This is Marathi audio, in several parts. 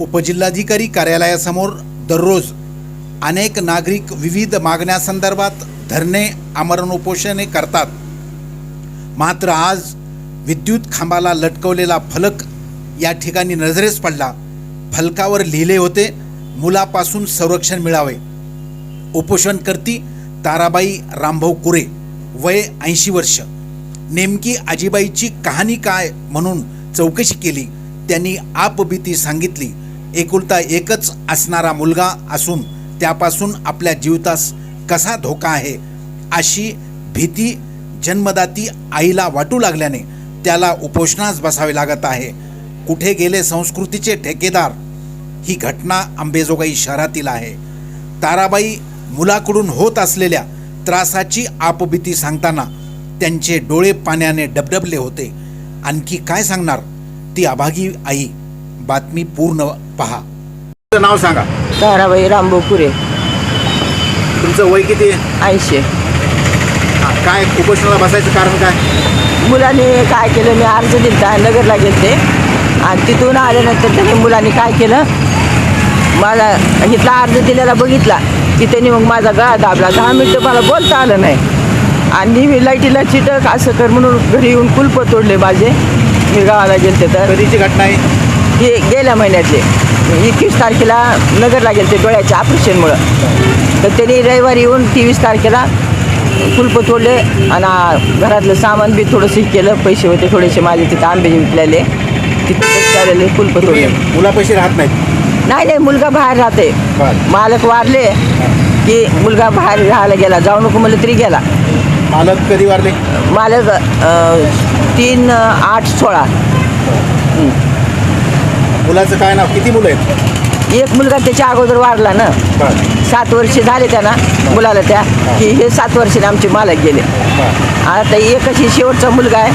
उपजिल्हाधिकारी कार्यालयासमोर दररोज अनेक नागरिक विविध मागण्यासंदर्भात धरणे आमरण उपोषणे करतात. मात्र आज विद्युत खांबाला लटकवलेला फलक या ठिकाणी नजरेस पडला. फलकावर लिहिले होते मुलापासून संरक्षण मिळावे. उपोषणकर्ती ताराबाई रामभाऊ कुरे वय ऐंशी वर्ष. नेमकी आजीबाईची कहाणी काय म्हणून चौकशी केली त्यांनी आपबीती सांगितली. एकुलता एकच असणारा मुलगा असून त्यापासून आपल्या जीवितास कसा धोका आहे अशी भीती जन्मदाती आईला वाटू लागल्याने त्याला उपोषणास बसावे लागत आहे. कुठे गेले संस्कृतीचे ठेकेदार? ही घटना अंबेजोगाई शहरातील आहे. ताराबाई मुलाकडून होत असलेल्या त्रासाची आपबीती सांगताना त्यांचे डोळे पाण्याने डबडबले होते. आणखी काय सांगणार? ती अभागी आई बातमी पूर्ण पहा. तुमचं नाव सांगा. ताराबाई रामभाऊ तुमचं वय किती? आहे? ऐंशी. हा, काय उपोषणाला बसायचं कारण काय? मुलांनी काय केलं? मी अर्ज दिलता नगरला गेलते. आणि तिथून आल्यानंतर त्याने मुलांनी काय केलं? माझा इथला अर्ज दिलेला बघितला. की त्यांनी मग माझा गळा दाबला. दहा मिनटं मला बोलता आलं नाही. आणि मी लाईटीला चिटक असं कर म्हणून घरी येऊन कुलप तोडले माझे. मी गावाला गेलते तर. कधीची घटना आहे? हे गेल्या महिन्यातले. एकवीस तारखेला नगरला गेलते डोळ्याच्या ऑपरेशनमुळं. तर त्यांनी रविवारी येऊन तेवीस तारखेला कुलप तोडले आणि घरातलं सामान बी थोडंसं केलं. पैसे होते थोडेसे माझे तिथं आंबे विकलेले. तिथं कुलप तोडले मुलापाशी राहत नाहीत? नाही नाही मुलगा बाहेर राहते. मालक वारले की मुलगा बाहेर राहायला गेला. जाऊ नको म्हणलं तरी गेला. मालक कधी वारले? मालक तीन आठ सोळा. मुलाचं काय नाव? किती मुलं आहेत? एक मुलगा त्याच्या अगोदर वारला ना. बरं, सात वर्ष झाले त्यांना मुलाला त्या की हे सात वर्षाने आमचे मालक गेले. बरं. आता एकच ही शेवटचा मुलगा आहे.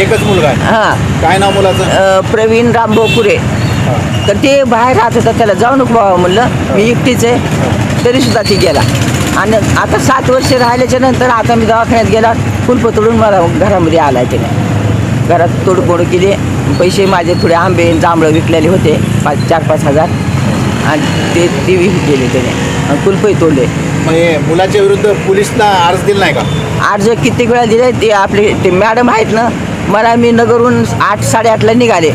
एकच मुलगा आहे? हां. काय नाव मुलाचं? अं, प्रवीण रामभाऊ हा. तर ते बाहेर राहत होता त्याला जाऊ नको बाबा म्हणलं. मी एकटीच आहे. तरीसुद्धा ती गेला. आणि आता सात वर्ष राहिल्याच्या नंतर आता मी दवाखान्यात गेला. कुलप तोडून मला घरामध्ये आला त्याने. घरात तोडफोड केली. पैसे माझे थोडे आंबे जांभळं विकलेले होते पाच चार पाच हजार. आणि ते ते विक केले त्याने. आणि कुलपही तोडले. हे मुलाच्या विरुद्ध पोलिसला अर्ज दिला नाही का? अर्ज कित्येक वेळा दिले ते आपले ते मॅडम आहेत ना मला मी नगरहून आठ साडेआठला निघाले.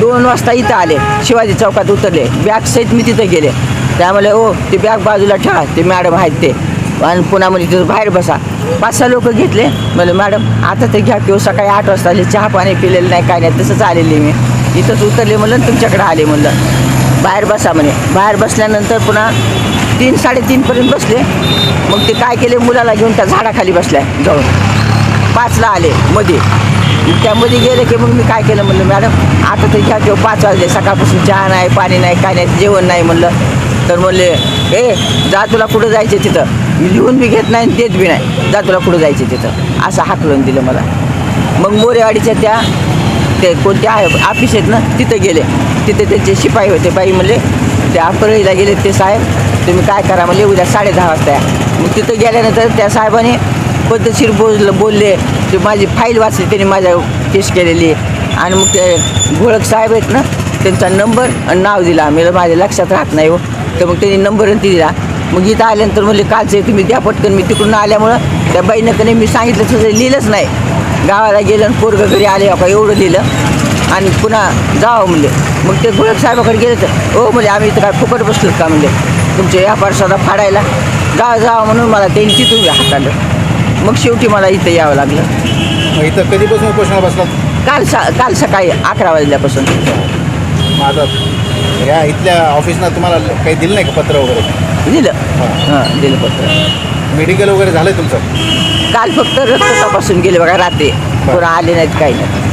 दोन वाजता इथं आले शिवाजी चौकात उतरले. बॅग सहित मी तिथं गेले. त्यामुळे ओ ते बॅग बाजूला ठेवा ते मॅडम आहेत ते. आणि पुन्हा म्हणजे तिथं बाहेर बसा. पाच सहा लोक घेतले. म्हणलं मॅडम आता ते घ्या किंवा सकाळी आठ वाजता आले चहा पाणी पिलेलं नाही काय नाही तसंच आलेले मी. इथंच उतरले म्हणलं तुमच्याकडे आले म्हणलं. बाहेर बसा म्हणे. बाहेर बसल्यानंतर पुन्हा तीन साडेतीनपर्यंत बसले. मग ते काय केले? मुलाला घेऊन त्या झाडाखाली बसल्या जाऊन. पाचला आले मध्ये. त्यामध्ये गेले की मग मी काय केलं म्हणलं मॅडम आता तर घ्या किंवा पाच वाजले सकाळपासून चहा नाही पाणी नाही काय नाही जेवण नाही म्हणलं. तर म्हणले ए जा तुला कुठं जायचे तिथं? मी लिहून बी घेत नाही देत बी नाही. जा तुला कुठं जायचं तिथं. असं हाकलून दिलं मला. मग मोरेवाडीच्या त्या ते कोणत्या आहे ऑफिस आहेत ना तिथं गेले. तिथे त्यांचे शिपाई होते. बाई म्हणले ते परळीला गेले ते साहेब. तुम्ही काय करा म्हणले उद्या साडे दहा वाजता या. मग तिथं गेल्यानंतर त्या साहेबाने पद्धतशीर बोल बोलले ते माझी फाईल वाचली त्यांनी माझ्या केस केलेली आणि मग ते घोळक साहेब आहेत ना त्यांचा नंबर आणि नाव दिला मी माझ्या लक्षात राहत नाही हो. तर मग त्यांनी नंबर दिला. मग इथं आल्यानंतर म्हणले कालचे तुम्ही द्या पटकन. मी तिकडून आल्यामुळं त्या बाईनं कधी मी सांगितलं तसं लिहिलंच नाही. गावाला गेलं आणि पोरगं घरी आले का एवढं लिहिलं? आणि पुन्हा जावं म्हणले. मग ते गोळक साहेबाकडे गेले तर हो म्हणजे आम्ही इथं काय फुकट बसलो का? म्हणजे तुमचे व्यापार सदा फाडायला. जा जावं म्हणून मला त्यांनी तिथून हाताळलं मग शेवटी मला इथं यावं लागलं. इथं कधीपासून उपोषणाला बसलात? काल सा काल सकाळी अकरा वाजल्यापासून. आता या इथल्या ऑफिसनं तुम्हाला काही दिलं नाही का पत्र वगैरे? दिलं. हां. दिलं पत्र. मेडिकल वगैरे झालंय तुमचं? काल फक्त रक्त तपासून गेले बघा रात्री. कोणा आले नाहीत काही नाही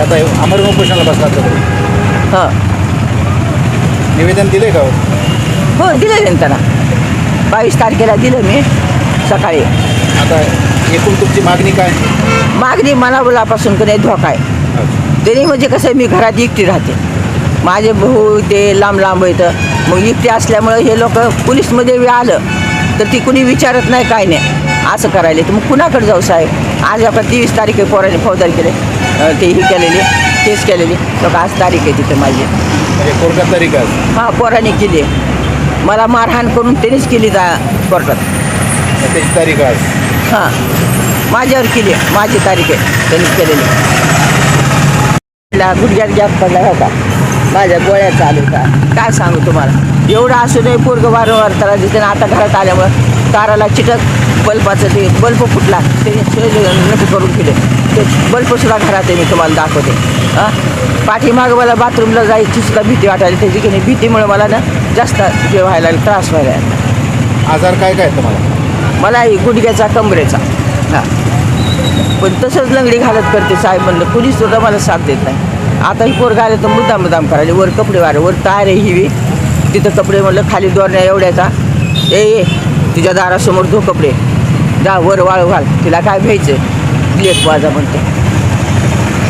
आता अमर उपोषणाला बसलात तर हां. निवेदन दिले का हो? दिलं ना त्यांना. बावीस तारखेला दिलं मी सकाळी. आता एकूण तुमची मागणी काय? मागणी मनाबलापासून का नाही धोका आहे. तरी म्हणजे कसं आहे, मी घरात एकटी राहते. माझे भाऊ ते लांब लांब येतं मग एकटी असल्यामुळं हे लोक पोलीसमध्ये आलं. तर ती कुणी विचारत नाही काय नाही. असं करायले. तर मग कुणाकडे जाऊ साहेब? आज आपण तेवीस तारीख आहे पोराने फौजदारी केले ते ही केलेली. केस केलेली. लोक आज तारीख आहे तिथे माझी. म्हणजे कोर्टात तारीख आहे. हां पोराने केली. मला मारहाण करून त्यांनीच केली जा कोर्टात. त्याची तारीख आहे हां. माझ्यावर केली. माझी तारीख आहे. त्यांनीच केलेली. गुडघ्यात गॅप पडला होता. माझ्या गोळ्या चालू होता काय सांगू तुम्हाला? एवढं असू नये पोरग वारंवार त्याला दिसते आता घरात आल्यामुळं ताराला चिटक बल्बाचं ते बल्ब फुटला. त्याने नक्की करून केले ते बल्बसुद्धा घरात आहे मी तुम्हाला दाखवते. हां? पाठीमागं मला बाथरूमला जायची सुद्धा भीती वाटायला त्याची की नाही भीतीमुळे मला ना जास्त हे व्हायला त्रास व्हायला. आजार काय काय आहे तुम्हाला? मला ही गुडघ्याचा कमरेचा. हां. पण तसंच लंगडी घालत करते साहेब म्हणलं कुणीच सुद्धा मला साथ देत नाही. आता ही पोरगा आले तर मुद्दाम मुद्दाम करायले वर कपडे वारे वर तार आहे हिवी तिथं कपडे म्हटलं खाली दोरण्या एवढ्याचा. ए ये तुझ्या दारासमोर धो कपडे. जा वर वाळू घाल. तिला काय भ्यायचं लेख वाजा म्हणते.